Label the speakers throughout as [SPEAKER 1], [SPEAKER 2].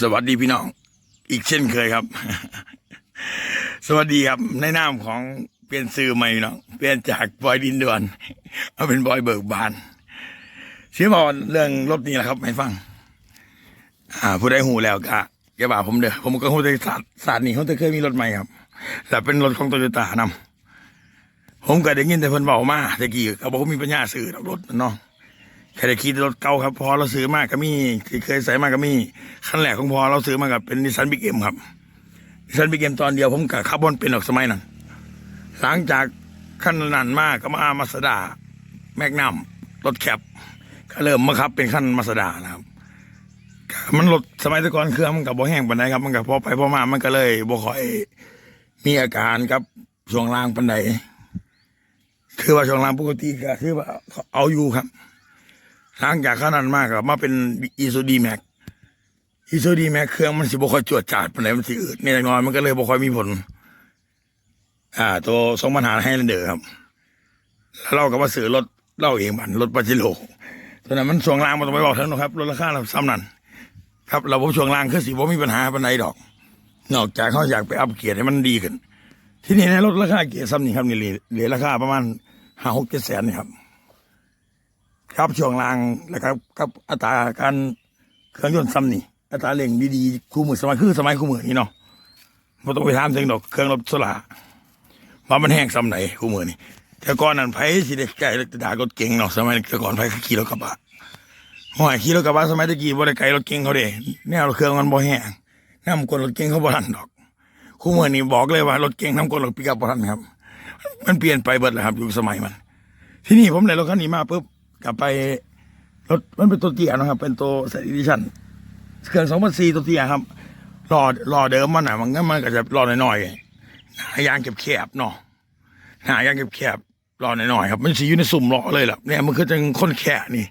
[SPEAKER 1] สวัสดีพี่น้อง อีกเช่นเคยครับ สวัสดีครับ ในนามของเปลี่ยนซื้อใหม่พี่น้อง เปลี่ยนจากบอยดินดวนมาเป็นบอยเบิกบานเสียบอกเรื่องรถนี่แหละครับให้ฟัง อ่า ผู้ใดหูแล้วก็อย่าบ่าผมเด้อผมก็หูแต่ศาสตร์ศาสตร์นี่เขาจะเคยมีรถใหม่ครับแต่เป็นรถของโตโยต้านำผมก็ได้ยินแต่เพิ่นบอกมาต่กี้เขาบอกว่ามีปัญญาซื้อรถเนาะ แค่ได้ขี่รถเก่าครับพอเราซื้อมากก็มีที่เคยใส่มากก็มีคันแรกของพอเราซื้อมากับเป็นนิสสันบิ๊กเอ็มครับนิสสันบิ๊กเอ็มตอนเดียวผมกับคาร์บอนเป็นออกสมัยนั้นหลังจากขั้นนั้นมากก็มามาสดาแมกนัมรถแคปก็เริ่มมาครับเป็นขั้นมาสดานะครับมันรถสมัยตะก่อนเครื่องมันกับบ่แห้งปันใดครับ มันกับพอไปพอมามันก็เลยบ่ค่อยมีอาการครับช่วงล่างปันใดคือว่าช่วงล่างปกติก็คือว่าเอาอยู่ครับ หลังจากขนาดมากก็มาเป็นอีซูดีแม็กอีซูดีแม็กเครื่องมันสิบ่ค่อยจวดจาดปานใดมันสิอืดเนี่ยน้อยมันก็เลยบ่ค่อยมีผล อ่า ตัวสองปัญหาให้เดอครับแล้วเราก็มาซื้อรถเล่าเองมันรถปาจิโลตัวนั้นมันช่วงล่างมันต้องไปบอกท่านนะครับรถราคาเราซ้ำนั่นครับเราผมช่วงล่างคือสิบ่มีปัญหาปานใดดอก นอกจากเขาอยากไปอัพเกียร์ให้มันดีขึ้น ที่นี่ในรถราคาเกียร์ซ้ำนี่ครับนี่เหลือเหลือราคาประมาณห้าหกเจ็ดแสนนี่ครับ ครับช่วงล่างแล้วครับกับอัตราการเครื่องยนต์ซ้ำนี่อัตราเร่งดีๆคู่มือสมัยคือสมัยคู่มือนี่เนาะไม่ต้องไปถามถึงดอกเครื่องรถโซล่าว่ามันแห้งซ้ำไหนคู่มือนี่แต่ก่อนนั้นไผสิได้ไกลรถด่ารถเก่งเนาะสมัยแต่ก่อนไผขี่รถกระบะห้อยขี่รถกระบะสมัยตะกี้บ่ได้ไกลรถเก่งเขาเด้แนวเครื่องมันบ่แห้งน้ำกลรถเก่งเขาบ่ทันดอก คู่มือนี่บอกเลยว่ารถเก่งน้ำกลรถปิกอัพบ่ทันครับ มันเปลี่ยนไปเบิดแล้วครับอยู่สมัยมัน ที่นี่ผมได้รถคันนี้มาปุ๊บ กลับไปรถมันเป็นตัวเตี้ยนะครับ เป็นตัวเซตดิชันเครื่องสองพันสี่ตัวเตี้ยครับรอรอเดิมมันอะมันก็มันก็จะรอหน่อยๆหายางเก็บแคบเนาะหายางเก็บแคบรอหน่อยๆครับ มันสีอยู่ในสุ่มรอเลยล่ะเนี่ยมันคือจังคนแค่นี่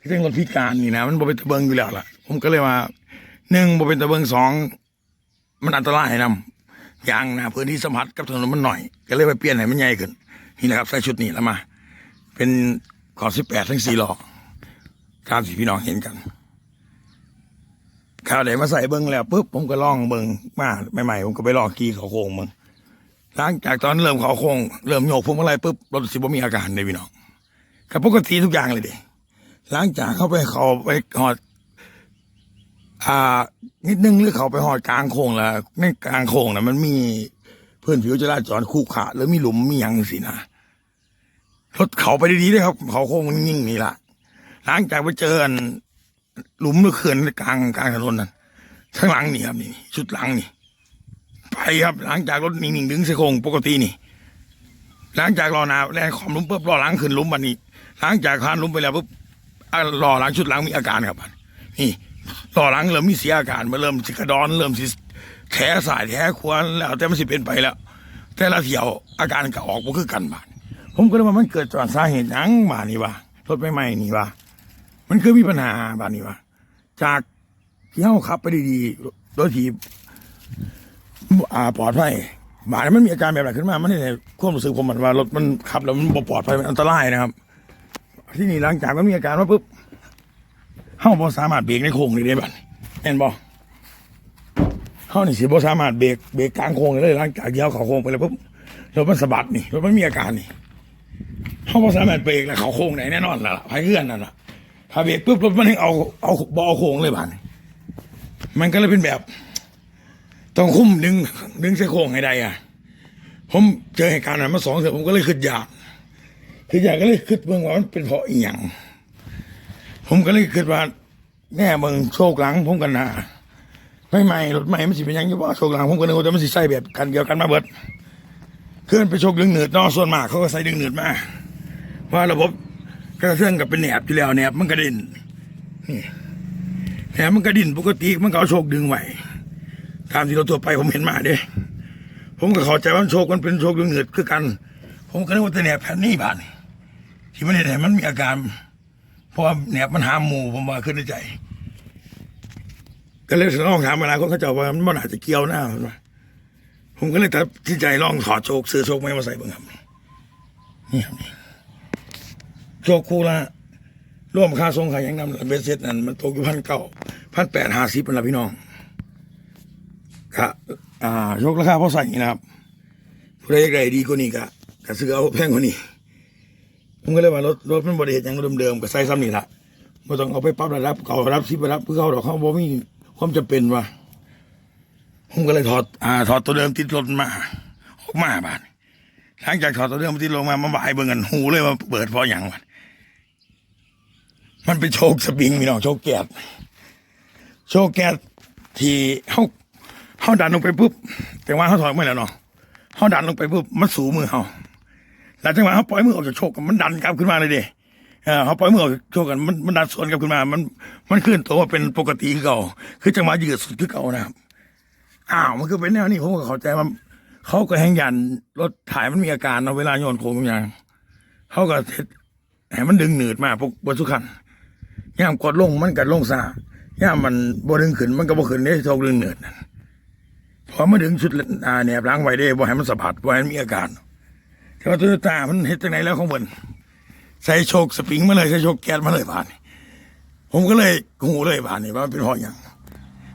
[SPEAKER 1] คือจังรถพิการนี่นะมันบ่เป็นตะเบิงอยู่แล้วล่ะ ผมก็เลยว่าหนึ่งบ่เป็นตะเบิงสองมันอันตรายนำยางนะพื้นที่สัมผัสกับถนนมันหน่อย ก็เลยไปเปลี่ยนให้มันใหญ่ขึ้นนี่แหละครับใส่ชุดนี้แล้วมา เป็น ขอสิบแปดทั้งสี่หล้อตามที่พี่น้องเห็นกันข้าวไหนมาใส่เบิ้งแล้วปุ๊บผมก็ล่องเบิ้งมาใหม่ๆผมก็ไปลองขี่เขาโค้งมึงหลังจากตอนเริ่มเขาโค้งเริ่มโยกพวงมาลัยปุ๊บรถสิบ่มีอาการเลยพี่น้องกับปกติทุกอย่างเลยเดิหลังจากเข้าไปเขาไปหอดอ่านิดนึงหรือเขาไปหอดกลางโค้งแล้วในกลางโค้งนะมันมีเพื้นผิวจราจรคู่ขาหรือมีหลุมมีหยังสินะ รถเขาไปดีๆเลยครับ เขาโค้งมันยิ่งนี่ละหลังจากไปเจอหลุมหรือเขื่อนกลางกลางถนนนั่นข้างหลังนี่ครับนี่ชุดหลังนี่ ไปครับหลังจากรถนิ่งๆดึงเสโค้งปกตินี่ หลังจากรอนาแรงความลุมปุ๊บรอหลังขึ้นลุมบันนี้ หลังจากคานลุมไปแล้วปุ๊บอ่ารอหลังชุดหลังมีอาการครับนี่รอหลังเริ่มมีเสียอาการมาเริ่มสิกระดอนเริ่มสิแถสายแถขวานแล้วแต่มันสิเป็นไปแล้ว แต่ละเที่ยวอาการก็ออกบ่คือกันบาด ผมก็เลยว่ามันเกิดจากสาเหตุหยังบานี้วะรถไม่ใหม่นี่วะมันคือมีปัญหาบานี้วะจากที่เขาขับไปดีๆโดยที่อาปลอดภัยบาดนี้มันมีอาการแบบไหนขึ้นมา มันนี่ในความรู้สึกผมมันว่ารถมันขับแล้วมันบ่ปลอดภัยมันอันตรายนะครับ ที่นี่หลังจากมันมีอาการว่าปุ๊บเฮาบ่สามารถเบรกในโค้งนี่ได้บัดเห็นบ่เฮานี่สิบ่สามารถเบรกเบรกกลางโค้งเลยหลังจากที่เฮาเขาโค้งไปแล้วปุ๊บรถมันสะบัดนี่รถมันมีอาการนี่ เขาบ่สามารถเบรกแล้วเขาโค้งไหนแน่นอนล่ะพายเงื่อนนั่นล่ะถ้าเบรกปุ๊บรถมันยังเอาเอาบเอาโค้งเลยบ้านมันก็เลยเป็นแบบ ต้องคุ้มดึง ดึงใส่โค้งให้ได้อะ ผมเจอเหตุการณ์นั้นมาสองเสือผมก็เลยขึ้นยากขึ้นยากก็เลยคิดเบิ่งว่ามันเป็นเพราะอีหยังผมก็เลยคิดว่าแง่เบิ่งโชคหลังผมกันนะไม่ใหม่รถใหม่มันสิเป็นยังอยู่ว่าโชคหลังผมก็นึกว่าจะมันสิใส่แบบกันเดียวกันมาเบิด เคลื่อนไปชกดึงเหนืดนอส่วนมากเขาก็ใส่ดึงเหนืดมาว่าระบบกระเทือนกับเป็นแหนบอยู่แล้วแหนบมันกระด็นนี่แหนบมันกระดิ่นปกติมันก็เอาโชคดึงไหวตามที่เราตัวไปผมเห็นมาเด้ผมก็เข้าใจว่าโชคมันเป็นโชคดึงเหนืดคือกัน ผมก็นึกว่าแต่แหนบแผ่นนี้บานที่มันเห็นไหนมันมีอาการเพราะแหนบมันหามหมูผมมาขึ้นในใจ ก็เลยลองถามเวลาเขาเจ้าว่ามันมันอาจจะเกี่ยวหน้าผมว่า ผมก็เลยตัดสินใจลองถอดโชคซื้อโชคไม่มาใส่เบิ่งครับนี่ครับนี่โชคคู่ละร่วมค่าทรงขายยังนำเบสเซ็ตนั่นมันตกอยู่พันเก้าพันแปดห้าสิบเป็นละพี่น้องก็อ่ายกราคาเพอใส่นะครับผู้ใดอยากได้ดีกว่านี้ก็ก็ซื้อเอาแพงกว่านี้ผมก็เลยว่ารถรถมันบริเหตุอย่างเดิมๆก็ใส่ซ้ำนี่ละไม่ต้องเอาไปปรับระดับเก่าระดับสิบระดับเพื่อเขาดอกเขาบ่มีความจำเป็นว่า ผมก็เลยถอดอ่าถอดตัวเดิมติดรถมาออกมาบาดหลังจากถอดตัวเดิมติดลงมามาบ่ายเบิ่งกันหูเลยว่าเปิดพราะอย่างวะมันเป็นโชคสปริงพี่น้องโชคแก๊สโชคแก๊สที่เขาเขาดันลงไปปุ๊บแต่ว่าเขาถอยไม่แล้วเนาะเขาดันลงไปปุ๊บมันสูมือเขาหลังจากนั้นเขาปล่อยมือออกจากโชคกันมันดันกลับขึ้นมาเลยเด้เออเขาปล่อยมือออกจากโชคกันมันมันดันสวนกลับขึ้นมา มันมันขึ้นตัวมาเป็นปกติคือเก่า คือจังหวะยืดสุดคือเก่านะครับ อ้าวมันคือเป็นแนวนี้ผมก็เข้าใจว่าเขาก็แหงยันรถถ่ายมันมีอาการเนาะเวลาโยนโค้งอย่างเขาก็เฮ็ดให้มันดึงหนืดมากพวกบนสุขันย่ามกดลงมันกัดลงซาย่ามมันบ่ดึงขึ้นมันก็บ่ขึ้นได้โชคดึงหนืดพอมาดึงชุดอ่าแหนบล้างไว้ได้บ่ให้มันสะบัดบ่ให้มันมีอาการแต่ว่าตโยต้ามันเฮ็ดจังไหนแล้วของบนใส่โชคสปริงมาเลยใส่โชคแก๊สมาเลยบานผมก็เลยหูเลยบาดนี้ว่ามันเป็นเพราะหยัง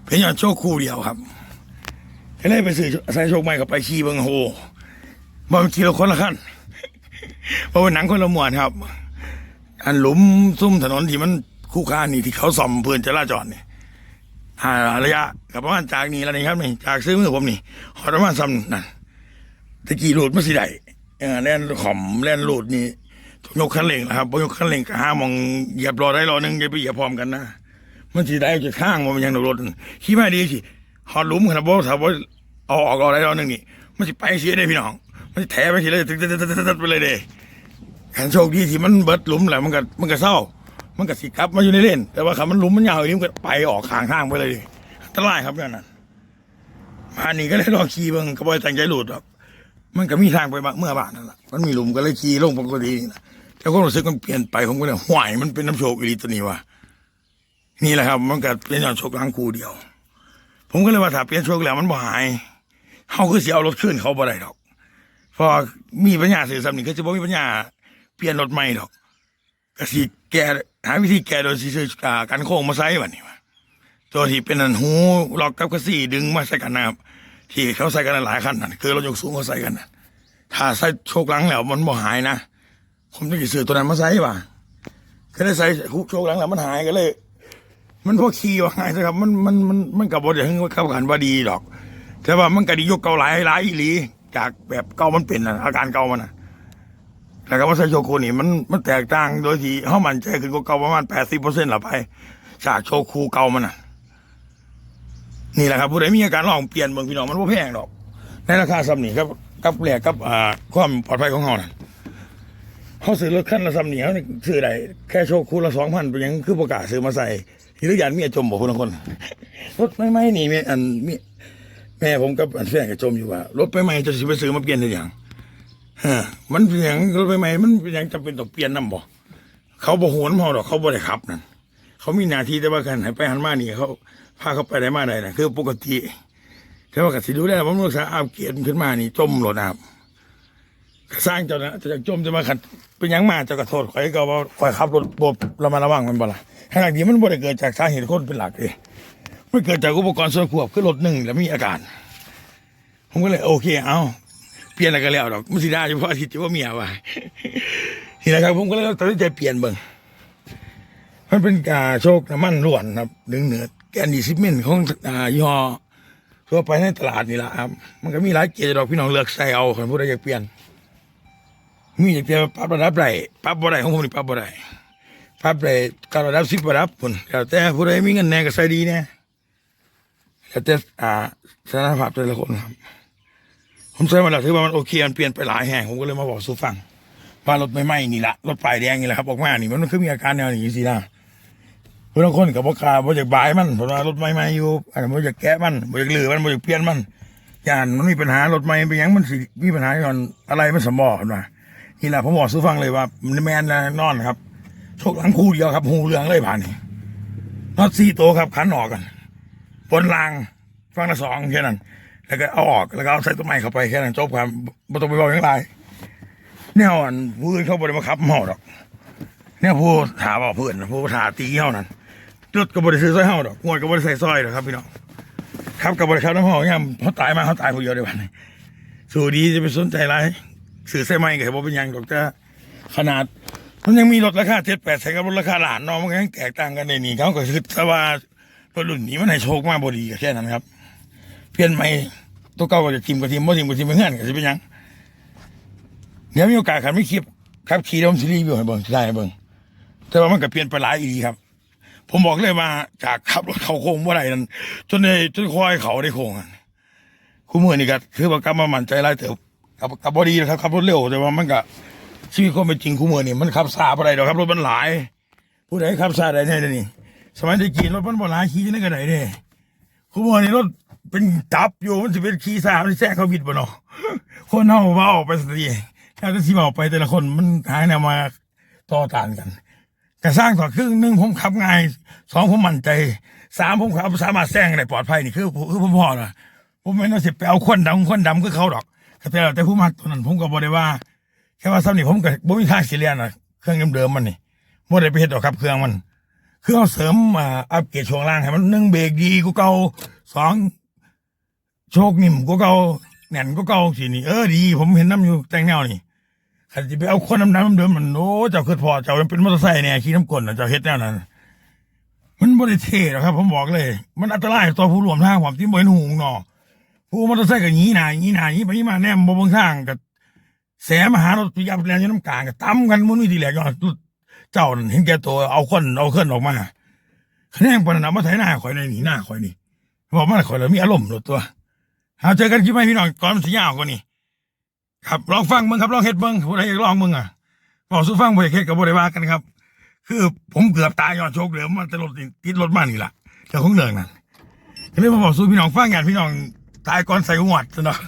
[SPEAKER 1] เป็นอย่างโชคคู่เดียวครับ ก็เลยไปซื้อใส่โชคใหม่กับไปขี่เบิงโฮบางทีเราคนละขั้นเพราะว่าหนังคนละหมวดครับ อันหลุมซุ่มถนนที่มันคู่ค้านี่ที่เขาซ่อมเพื่อนจราจรนี่อ่าระยะกับประมาณจากนี้แล้วนี่ครับนี่จากซื้อมือผมนี่หอดประมาณซ้ำนั่นตะกี้รูดมาสิได้เออแล่นขอมแล่นรูดนี่ต้องยกคันเร่งนะครับพอยกคันเร่งก็ห้ามองเหยียบรอได้รอหนึ่งอย่าไปเหยียบพร้อมกันนะมันสิได้จะข้างมันยังรถขี่มาดีสิ หอดหลุมขนาดบ่ถ้าบ่เอาออกเอาอะไรเอาหนึ่งนี่มันสิไปเสียได้พี่น้อง มันสิแถไปสิเลยตึ๊ดๆๆๆไปเลยเด้ขันโชคดีที่มันเบิดหลุมแหละมันก็มันก็เศร้า มันก็สิกลับมาอยู่ในเล่น แต่ว่าขันมันหลุมมันยาวอย่างนี้มันก็ไปออกข้างทางไปเลยดิอันตรายครับนั่นน่ะมานี่ก็เลยรองขี่บิ่งก็บ่ได้ตั้งใจหลุดหรอกมันก็มีทางไปบ้างเมื่อบ้านนั่นแหละมันมีหลุมก็เลยขี่ลงปกตินี่นะแต่ความรู้สึกมันเปลี่ยนไปผมก็เลยห่วยมันเป็นน้ำโชคอีหลีตัวนี้ว่ะนี่แหละครับ มันก็เป็นย้อนโชคล้างคูเดียว ผมก็เลยว่าถ้าเปลี่ยนโชคแล้วมันบ่หายเขาคือเสียเอารถขึ้นเขาบ่ได้ดอกเพอมีปัญญาสื่อสำนึกก็จะบ่มีปัญญาเปลี่ยนรถใหม่ดอกก็สิแก้หาวิธีแก้โดยสิซื้ออ่ากันโค้งมาใส่บัดนี้ว่าตัวที่เป็นอันหูล็อกกับกระสี่ดึงมาใส่กันนะครับที่เขาใส่กันหลายคันนั่นคือรถยกสูงเขาใส่กันนะถ้าใส่โชคหลังแล้วมันบ่หายนะผมต้องสิซื้อตัวนั้นมาใส่ป่ะก็ได้ใส่โชคหลังแล้วมันหายก็เลย มันพวกขี่ว่าไงนะครับ มันมันมันมันกับบทอย่างที่เข้ากันว่าดีดอก แต่ว่ามันก็ดียกเกาหลายหลายอีหลี จากแบบเก่ามันเป็นน่ะอาการเก่ามันน่ะแต่ก็ว่าไซโชโคนี่มันมันแตกต่างโดยที่เขามันใจขึ้นกว่าเก่าประมาณแปดสิบเปอร์เซ็นต์ละไปจากโชคูเก่ามันน่ะ นี่แหละครับผู้ใดมีอาการลองเปลี่ยนเมืองพี่น้องมันว่าแพงดอก ในราคาซ้ำนี่ครับกับแหลกกับอ่าความปลอดภัยของเขานั่นเขาซื้อรถคันละซ้ำนี่เขาซื้อได้แค่โชคูละสองพันเป็นยังคือประกาศซื้อมาใส่ ทีละยันมียจมบอกคนละคนรถไม่ไม่นี่เมีอันมีแม่ผมกับอันแฟนก็จมอยู่ว่ารถไปใหม่จะสิไปซื้อมาเปลี่ยนได้ยังฮะมันเป็นอย่างรถไปใหม่มันเป็นอย่างจำเป็นต้องเปลี่ยนน้ำบ่เขาบ่โหนพอดอกเขาบ่ได้ขับนั่นเขามีหน้าที่แต่ว่ากันให้ไปหันมานี่เขาพาเขาไปได้มาได้นะคือปกติแต่ว่ากสิดูแลบำรุงรักษาอาบเกียรติขึ้นมานี่จมรถนะครับ สร้างเจ้านะจะจมจะมาขัดเป็นหยังมาเจ้ากระโทษข่อยก็ว่าข่อยขับรถบ่ระมัดระวังมันบ่ล่ะขณะนี้มันบ่ได้เกิดจากสาเหตุคนเป็นหลักเลยมันเกิดจากอุปกรณ์ส่วนควบคือรถหนึ่งแล้วมีอาการผมก็เลยโอเค เอาเปลี่ยนอะไรก็แล้วดอกมันสิได้เฉพาะอาทิตย์ที่ว่าเมียว่าทีนะครับผมก็เลยตัดสินใจเปลี่ยนเบิ่งมันเป็นกาโชคน้ำมันล้วนครับดึงเหนือแกนดีซิเมนต์ของอ่ายี่ห้อทั่วไปในตลาดนี่แหละครับ มันก็มีหลายเกจดอกพี่น้องเลือกใส่เอาคนผู้ใดอยากเปลี่ยน มีอยากเปลี่ยนปรับระดับไรปรับบ่ได้ของผมนี่ปรับบ่ได้พับเลยการระดับสิบระดับพุ่นแล้วแต่ผู้ใดมีเงินแน่ก็ใส่ดีแน่แล้วแต่อ่าสถานภาพแต่ละคนครับ ผมใช้มาแล้วถือว่ามันโอเคมันเปลี่ยนไปหลายแห่งผมก็เลยมาบอกสู่ฟังว่ารถไม่ไหม้นี่ละรถป้ายแดงนี่แหละครับออกมานี่มันคือมีอาการแนวนี้สินะผู้บางคนกับบ่กล้าบ่อยากบายมันเพราะว่ารถไม่ไหม้อยู่อันบ่อยากแกะมันบ่อยากลือมันบ่อยากเปลี่ยนมันย่านมันมีปัญหารถไม่เป็นยังมันสิมีปัญหาย้อนอะไรมันสมบ่ขึ้นมา นี่แหละผมบอกสู่ฟังเลยว่าแมนแน่นอนครับโชคหลังคู่เดียวครับหูเรืองเลยผ่านนี่น็อตสี่ตัวครับขันออกกันบนรางฟังละสองแค่นั้น แล้วก็เอาออกแล้วก็เอาใส่ตัวใหม่เข้าไปแค่นั้นจบครับไม่ต้องไปบอกยังไรเนี่ยอ่อนผู้อื่นเขาบริมาขับหมอดอกเนี่ยผู้ถาบอกเพื่อนผู้ถาตีเฮานั่นรถก็บริซื้อซอยเฮาดอกงวดก็บริใส่ซอยดอกครับพี่น้องครับกับบริษัทน้ำหอมเนี่ยเขาตายมาเขาตายคนเดียวในวันนี้สู่ดีจะไปสนใจอะไร สื่อใช่ไหมกับผมเป็นยังดอกจ้าขนาด มันยังมีรถราคาเจ็ดแปดแสนกับรถราคาหลานเน้องมันยังแตกต่างกันในนี่เขาก็คือแต่ว่ารถรุ่นนี้มันให้โชคมากบดีก็แค่นั้นครับเปลี่ยนใหม่ตัวเก่าก็จะทีมกับทีมบ่ทีมกับทีมเพื่อนก็จะเป็นยังเดี๋ยวมีโอกาสขันไม่คลิปครับขี่แล้วผมซีรีส์วิวให้เบิ่งได้ให้เบิ่งแต่ว่ามันก็เปลี่ยนไปหลายอีกครับ ผมบอกเลยมาจากขับรถเขาโค้งเมื่อไหร่นั้นจนในจนคอยเขาได้โค้งอะคู่มือนี่ก็คือว่ากำมามั่นใจไรเถอะ กับกับบอดีนะครับขับรถเร็วแต่ว่ามันก็ชีวิตคนเป็นจริงคู่มือนี่มันขับซาอะไรดอกครับรถมันหลาย ผู้ใดขับซาได้แน่นี่สมัยที่ขี่รถมันบ่หลายขี่ที่นั่นก็ได้เด้คู่มือนี่รถเป็นจับอยู่มันจะเป็นขี่ซามันแทรกเขาวิดบ่เนาะคนเฮาว่าออกไปสักทีถ้าจะที่ออกไปแต่ละคนมันหาแนวมาต่อต้านกันแต่สร้างต่อครึ่งหนึ่งผมขับง่ายสองผมมั่นใจสามผมขับสามารถแซงได้ปลอดภัยนี่คือคือผมพอละผมไม่ต้องสิไปเอาคนดำคนดำคือเขาดอก แต่แล้วแต่ผู้มักตัวนั้นผมก็บอกได้ว่า แค่ว่าซ้ำนี่ผมก็บ่มีทางสิเรียนอะเครื่องเดิมๆมันนี่บ่ได้ไปเฮ็ดดอกครับเครื่องมันเคือเอาเสริมมาอัปเกรดช่วงล่างให้มันหนึ่งเบรกดีกูเก่าสองโชคนิ่มกูเก่าแน่นกูเก่าสินี่เออดีผมเห็นน้ำอยู่แต่งแนวนี่ขันจะไปเอาคนน้ำน้ำเดิมมันโอ้เจ้าคือพอเจ้าเป็นมอเตอร์ไซค์เนี่ยขี่น้ำกลนะเจ้าเฮ็ดแนวนั้นมันบริเทหรอกครับ ผมบอกเลย มันอันตรายต่อผู้ร่วมทางผมที่บ่เห็นหูงเนาะ ผู้มอเตอร์ไซค์ก็หนีหนาหนีหนาหนีไปหนีมาแนมบ่เบางทางกับแสมหารถปิกอัพแรงอยู่น้ำกลางกับตั้มกันมันมีทีแหลกเนาะเจ้านั่นเห็นแก่ตัวเอาคนเอาเคลื่อนออกมาคะแนนปนนั้นเอามาไถหน้าข่อยในหนีหน้าข่อยนี่บอกมาข่อยแล้วมีอารมณ์หลดตัวเอาเจอกันคลิปไหมพี่น้องก่อนมันสิยาวกว่านี้ครับลองฟังมึงครับลองเฮ็ดเบิ้งผู้ใดอยากลองมึงอะบอกสู้ฟังบ่อยากเฮ็ดกับบ่ได้ว่ากันครับ คือผมเกือบตายย้อนโชคเหลือมันแต่รถติดรถมานี่ล่ะเจ้าของเรื่องนั้นก็เลยมาบอกสู้พี่น้องฟังงานพี่น้อง ตายก่อนใส่หัวดซะเนาะ